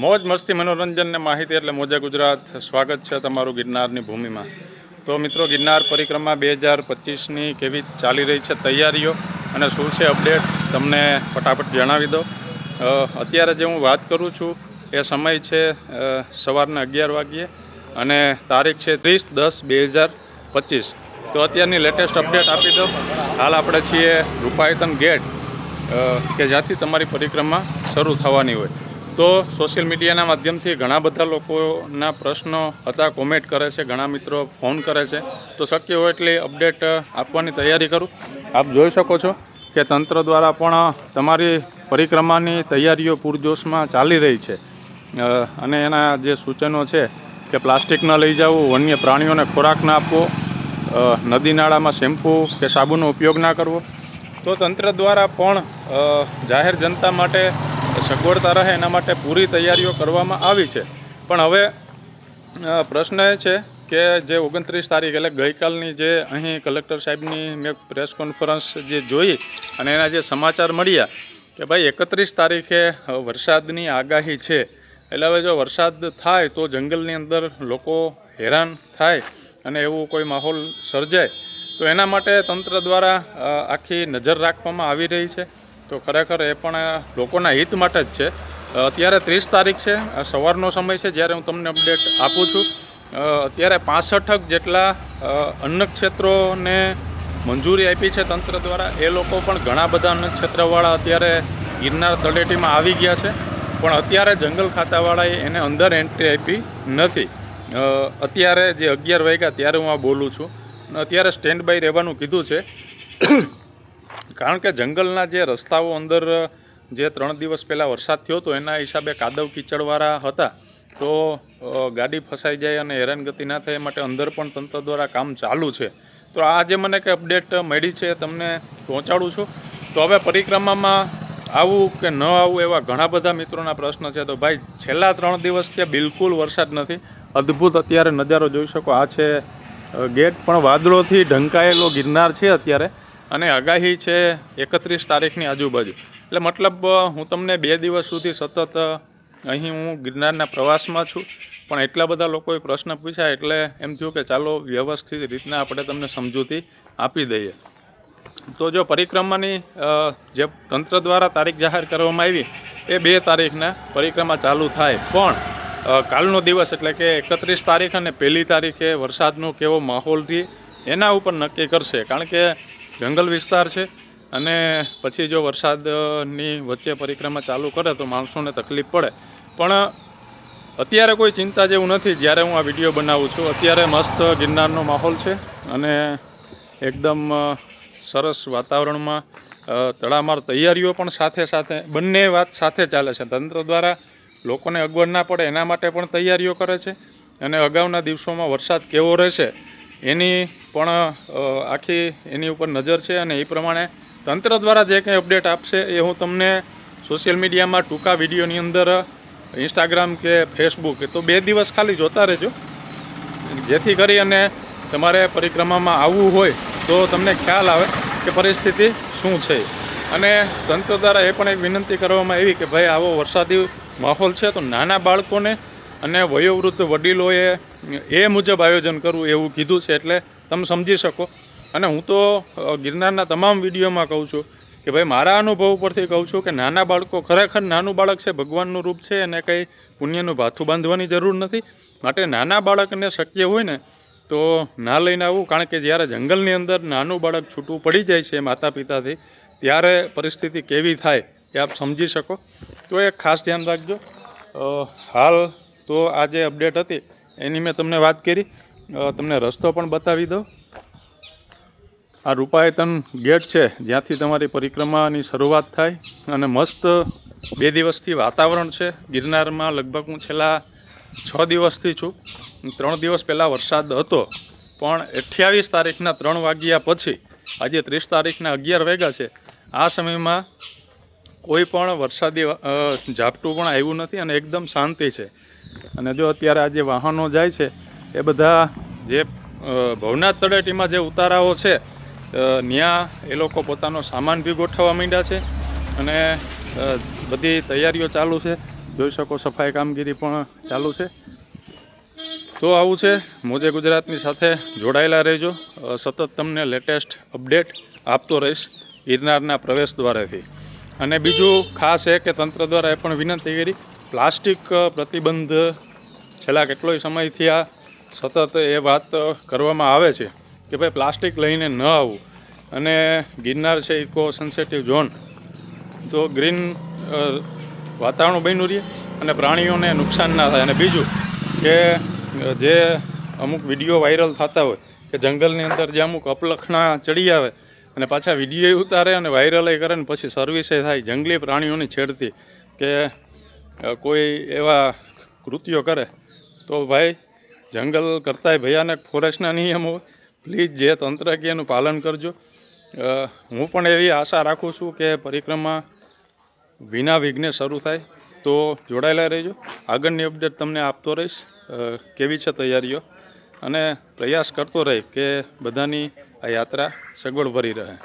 મોજ મસ્તી મનોરંજન ને માહિતી એટલે મોજે ગુજરાત. સ્વાગત છે તમારું ગિરનારની ભૂમિમાં. તો મિત્રો, ગિરનાર પરિક્રમા બે હજાર પચીસની કેવી ચાલી રહી છે તૈયારીઓ અને શું છે અપડેટ તમને ફટાફટ જણાવી દો અત્યારે જે હું વાત કરું છું એ સમય છે સવારના અગિયાર વાગ્યે અને તારીખ છે ત્રીસ દસ બે હજાર પચીસ. તો અત્યારની લેટેસ્ટ અપડેટ આપી દો હાલ આપણે છીએ રૂપાયતન ગેટ કે જ્યાંથી તમારી પરિક્રમા શરૂ થવાની હોય. તો સોશિયલ મીડિયાના માધ્યમથી ઘણા બધા લોકોના પ્રશ્નો હતા, કોમેન્ટ કરે છે, ઘણા મિત્રો ફોન કરે છે. તો શક્ય હોય એટલી અપડેટ આપવાની તૈયારી કરું. આપ જોઈ શકો છો કે તંત્ર દ્વારા પણ તમારી પરિક્રમાની તૈયારીઓ પૂરજોશમાં ચાલી રહી છે. અને એના જે સૂચનો છે કે પ્લાસ્ટિક ન લઈ જવું, વન્ય પ્રાણીઓને ખોરાક ના આપવો નદી નાળામાં શેમ્પૂ કે સાબુનો ઉપયોગ ના કરવો. તો તંત્ર દ્વારા પણ જાહેર જનતા માટે સગવડતા રહે એના માટે પૂરી તૈયારીઓ કરવામાં આવી છે. પણ હવે પ્રશ્ન એ છે કે જે ઓગણત્રીસ તારીખ એટલે ગઈકાલની જે અહીં કલેક્ટર સાહેબની મેં પ્રેસ કોન્ફરન્સ જે જોઈ અને એના જે સમાચાર મળ્યા કે ભાઈ એકત્રીસ તારીખે વરસાદની આગાહી છે. એટલે હવે જો વરસાદ થાય તો જંગલની અંદર લોકો હેરાન થાય અને એવું કોઈ માહોલ સર્જાય. તો એના માટે તંત્ર દ્વારા આખી નજર રાખવામાં આવી રહી છે. તો ખરેખર એ પણ લોકોના હિત માટે જ છે. અત્યારે ત્રીસ તારીખ છે. સવારનો સમય છે જ્યારે હું તમને અપડેટ આપું છું. અત્યારે પાસઠક જેટલા અન્ન ક્ષેત્રોને મંજૂરી આપી છે તંત્ર દ્વારા, એ લોકો પણ ઘણા બધા અન્ન ક્ષેત્રવાળા અત્યારે ગિરનાર તળેટીમાં આવી ગયા છે. પણ અત્યારે જંગલ ખાતાવાળાએ એને અંદર એન્ટ્રી આપી નથી. અત્યારે જે અગિયાર વાગ્યા ત્યારે હું આ બોલું છું. અને અત્યારે સ્ટેન્ડ બાય રહેવાનું કીધું છે. કારણ કે જંગલના જે રસ્તાઓ અંદર, જે ત્રણ દિવસ પહેલાં વરસાદ થયો હતો, એના હિસાબે કાદવ કીચડવાળા હતા. તો ગાડી ફસાઈ જાય અને હેરાનગતિ ના થાય એ માટે અંદર પણ તંત્ર દ્વારા કામ ચાલુ છે. તો આ જે મને કે અપડેટ મળી છે તમને પહોંચાડું છું. તો હવે પરિક્રમામાં આવું કે ન આવું એવા ઘણા બધા મિત્રોના પ્રશ્ન છે. તો ભાઈ, છેલ્લા ત્રણ દિવસ ત્યાં બિલકુલ વરસાદ નથી. અદ્ભુત અત્યારે નજારો જોઈ શકો. આ છે ગેટ પણ વાદળોથી ઢંકાયેલો ગિરનાર છે અત્યારે. અને આગાહી છે એકત્રીસ તારીખની આજુબાજુ. એટલે મતલબ હું તમને બે દિવસ સુધી સતત અહીં હું ગિરનારના પ્રવાસમાં છું. પણ એટલા બધા લોકોએ પ્રશ્ન પૂછ્યા એટલે એમ થયું કે ચાલો વ્યવસ્થિત રીતના આપણે તમને સમજૂતી આપી દઈએ. તો જો પરિક્રમાની જે તંત્ર દ્વારા તારીખ જાહેર કરવામાં આવી, એ બે તારીખના પરિક્રમા ચાલુ થાય. પણ કાલનો દિવસ એટલે કે એકત્રીસ તારીખ અને પહેલી તારીખે વરસાદનો કેવો માહોલ રહે એના ઉપર નક્કી કરશે, કારણ કે જંગલ વિસ્તાર છે અને પછી જો વરસાદની વચ્ચે પરિક્રમા ચાલુ કરે તો માણસોને તકલીફ પડે. પણ અત્યારે કોઈ ચિંતા જેવું નથી. જ્યારે હું આ વીડિયો બનાવું છું, અત્યારે મસ્ત ગિરનારનો માહોલ છે અને એકદમ સરસ વાતાવરણમાં તડામાર તૈયારીઓ પણ સાથે સાથે, બંને વાત સાથે ચાલે છે. તંત્ર દ્વારા લોકોને અગવડ ના પડે, એના માટે પણ તૈયારીઓ કરે છે અને અગાઉના દિવસોમાં વરસાદ કેવો રહેશે એની પણ આખી એની ઉપર નજર છે અને એ પ્રમાણે તંત્ર દ્વારા જે કંઈ અપડેટ આપશે એ હું તમને સોશિયલ મીડિયામાં ટૂંકા વિડીયોની અંદર, ઇન્સ્ટાગ્રામ કે ફેસબુક તો બે દિવસ ખાલી જોતા રહેજો. જેથી કરી અને તમારે પરિક્રમામાં આવવું હોય તો તમને ખ્યાલ આવે કે પરિસ્થિતિ શું છે. અને તંત્ર દ્વારા એ પણ એક વિનંતી કરવામાં આવી કે ભાઈ આવો વરસાદી માહોલ છે તો નાના બાળકોને અને વયોવૃદ્ધ વડીલોએ એ મુજબ આયોજન કરવું એવું કીધું છે એટલે તમે સમજી શકો. અને હું તો ગિરનારના તમામ વિડીયોમાં કહું છું કે ભાઈ મારા અનુભવ ઉપરથી કહું છું કે નાના બાળકો ખરેખર નાનું બાળક છે, ભગવાનનું રૂપ છે અને કંઈ પુણ્યનું ભાથું બાંધવાની જરૂર નથી. માટે નાના બાળકને શક્ય હોય ને, તો ના લઈને આવવું કારણ કે જ્યારે જંગલની અંદર નાનું બાળક છૂટું પડી જાય છે માતા પિતાથી ત્યારે પરિસ્થિતિ કેવી થાય એ આપ સમજી શકો. તો એ ખાસ ધ્યાન રાખજો. હાલ તો આ જે અપડેટ હતી. એની મેં તમને વાત કરી. તમને રસ્તો પણ બતાવી દઉં. આ રૂપાયતન ગેટ છે, જ્યાંથી તમારી પરિક્રમાની શરૂઆત થાય અને મસ્ત બે દિવસથી વાતાવરણ છે. ગિરનારમાં લગભગ હું છેલ્લા છ દિવસથી છું. ત્રણ દિવસ પહેલાં વરસાદ હતો, પણ અઠ્યાવીસ તારીખના ત્રણ વાગ્યા પછી, આજે ત્રીસ તારીખના અગિયાર વાગ્યા છે. આ સમયમાં કોઈ પણ વરસાદી ઝાપટું પણ આવ્યું નથી અને એકદમ શાંતિ છે. અને જો અત્યારે આ જે વાહનો જાય છે, એ બધા જે ભવનાથ તળેટીમાં જે ઉતારાઓ છે ત્યાં એ લોકો પોતાનો સામાન બી ગોઠવવા માંડ્યા છે અને બધી તૈયારીઓ ચાલુ છે. જોઈ શકો સફાઈ કામગીરી પણ ચાલુ છે. તો આવું છે. મોજે ગુજરાતની સાથે જોડાયેલા રહેજો. સતત તમને લેટેસ્ટ અપડેટ આપતો રહીશ ગિરનારના પ્રવેશ દ્વારેથી. અને બીજું ખાસ એ કે તંત્ર દ્વારા એ પણ વિનંતી કરી પ્લાસ્ટિક પ્રતિબંધ છેલ્લા કેટલોય સમયથી આ સતત એ વાત કરવામાં આવે છે કે ભાઈ પ્લાસ્ટિક લઈને ન આવવું. અને ગિરનાર છે ઇકો સન્સેટિવ ઝોન તો ગ્રીન વાતાવરણ બન્યું રહે અને પ્રાણીઓને નુકસાન ના થાય. અને બીજું કે જે અમુક વીડિયો વાયરલ થતા હોય કે જંગલની અંદર જે અમુક અપલખણા ચડી આવે અને પાછા વીડિયો ઉતારે અને વાયરલ કરે ને પછી સર્વિસે થાય. જંગલી પ્રાણીઓની છેડતી કે કોઈ એવા કૃત્યો કરે, તો ભાઈ, જંગલ કરતાંય ભયાનક ફોરેસ્ટના નિયમો પ્લીઝ જે તંત્ર પાલન કરજો. હું પણ એવી આશા રાખું છું કે પરિક્રમા વિના વિઘ્ને શરૂ થાય. તો જોડાયેલા રહેજો. આગળની અપડેટ તમને આપતો રહીશ. કેવી છે તૈયારીઓ? અને પ્રયાસ કરતો રહી કે બધાની આ યાત્રા સગવડ ભરી રહે.